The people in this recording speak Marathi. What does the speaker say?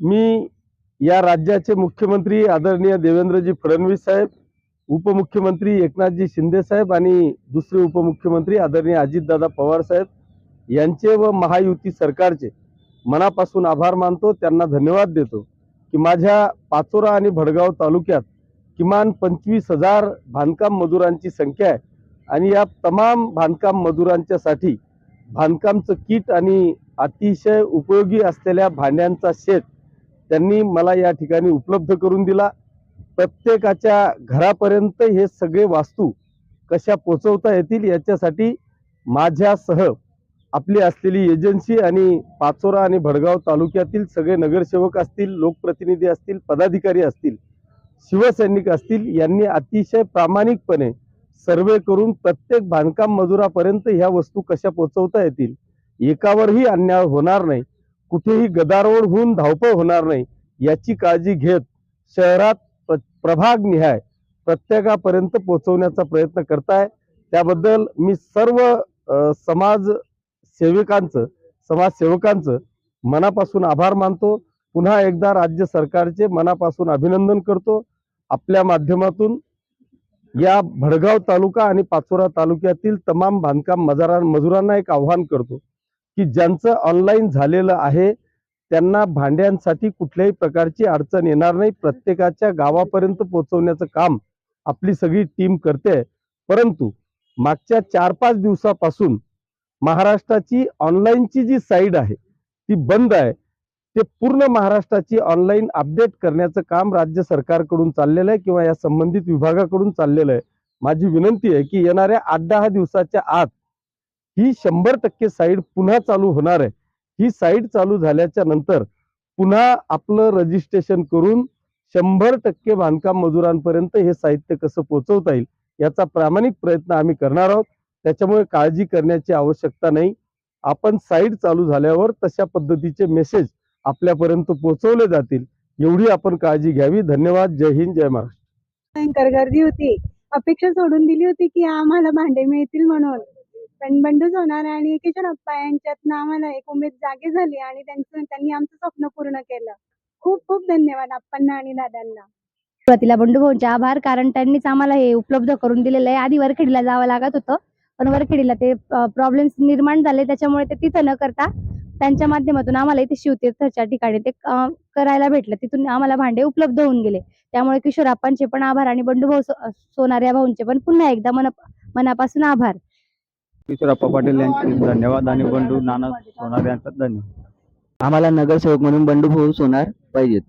मी या राज्याचे मुख्यमंत्री आदरणीय देवेंद्रजी फडणवीस साहेब उपमुख्यमंत्री एकनाथजी शिंदे साहेब आणि दुसरे उपमुख्यमंत्री आदरणीय अजितदादा पवार साहेब यांचे व महायुती सरकारचे मनापासून आभार मानतो त्यांना धन्यवाद देतो की माझ्या पाचोरा आणि भडगाव तालुक्यात किमान पंचवीस हजार बांधकाम मजुरांची संख्या आहे आणि या तमाम बांधकाम मजुरांच्यासाठी बांधकामचं किट आणि अतिशय उपयोगी असलेल्या भांड्यांचा शेत त्यांनी मला या ठिकाणी उपलब्ध करून दिला. प्रत्येकाच्या घरापर्यंत हे सगळे वास्तू कशा पोचवता येतील याच्यासाठी माझ्यासह आपली असलेली एजन्सी आणि पाचोरा आणि भडगाव तालुक्यातील सगळे नगरसेवक असतील लोकप्रतिनिधी असतील पदाधिकारी असतील शिवसैनिक असतील यांनी अतिशय प्रामाणिकपणे सर्वे करून प्रत्येक बांधकाम मजुरापर्यंत ह्या वस्तू कशा पोचवता येतील एकावरही अन्याय होणार नाही. कुठेही गदारोळ होऊन धावपळ होणार नाही याची काळजी घेत शहरात प्रभाग निहाय प्रत्येकापर्यंत पोहोचवण्याचा प्रयत्न करताय. त्याबद्दल मी सर्व समाज सेविकांचं समाजसेवकांचं मनापासून आभार मानतो. पुन्हा एकदा राज्य सरकारचे मनापासून अभिनंदन करतो. आपल्या माध्यमातून या भडगाव तालुका आणि पाचोरा तालुक्यातील तमाम बांधकाम मजारां मजुरांना एक आव्हान करतो. की ज्यांचं ऑनलाईन झालेलं आहे त्यांना भांड्यांसाठी कुठल्याही प्रकारची अडचण येणार नाही. प्रत्येकाच्या गावापर्यंत पोहोचवण्याचं काम आपली सगळी टीम करते. परंतु मागच्या चार पाच दिवसापासून महाराष्ट्राची ऑनलाईनची जी साईड आहे ती बंद आहे. ते पूर्ण महाराष्ट्राची ऑनलाईन अपडेट करण्याचं काम राज्य सरकारकडून चाललेलं आहे किंवा या संबंधित विभागाकडून चाललेलं आहे. माझी विनंती आहे की येणाऱ्या आठ दहा दिवसाच्या आत ही शंभर टक्के साईट पुन्हा चालू होणार आहे. ही साईट चालू झाल्याच्यानंतर पुन्हा आपलं रजिस्ट्रेशन करून शंभर टक्के बांधकाम मजुरांपर्यंत हे साहित्य कसं पोहोचवता येईल याचा प्रामाणिक प्रयत्न आम्ही करणार आहोत. त्याच्यामुळे काळजी करण्याची आवश्यकता नाही. आपण साईट चालू झाल्यावर तशा पद्धतीचे मेसेज आपल्यापर्यंत पोहोचवले जातील. एवढी आपण काळजी घ्यावी. धन्यवाद. जय हिंद. जय महाराष्ट्र. गर्दी होती. अपेक्षा सोडून दिली होती की आम्हाला भांडे मिळतील म्हणून. पण बंडू होणार आणि किशोर अप्पा यांच्यातनं आम्हाला एक उमेद जागी झाली आणि त्यांचं त्यांनी आमचं स्वप्न पूर्ण केलं. खूप खूप धन्यवाद अप्पांना आणि दादांना. सुरुवातीला बंडूभाऊंचे आभार कारण त्यांनीच आम्हाला हे उपलब्ध करून दिलेलं आहे. आधी वरखेडीला जावं लागत होतं पण वरखेडीला ते प्रॉब्लेम्स निर्माण झाले. त्याच्यामुळे ते तिथं न करता त्यांच्या माध्यमातून आम्हाला इथे शिवतीर्थच्या ठिकाणी ते करायला भेटलं. तिथून आम्हाला भांडे उपलब्ध होऊन गेले. त्यामुळे किशोर आपांचे पण आभार आणि बंडूभाऊ भाऊ सोनार या भाऊंचे पण पुन्हा एकदा मन मनापासून आभार. किशोरप्पा पाटील यांचे धन्यवाद आणि बंडू नाना सोनार यांचा धन्यवाद. आम्हाला नगरसेवक म्हणून बंडू भाऊ सोनार पाहिजेत.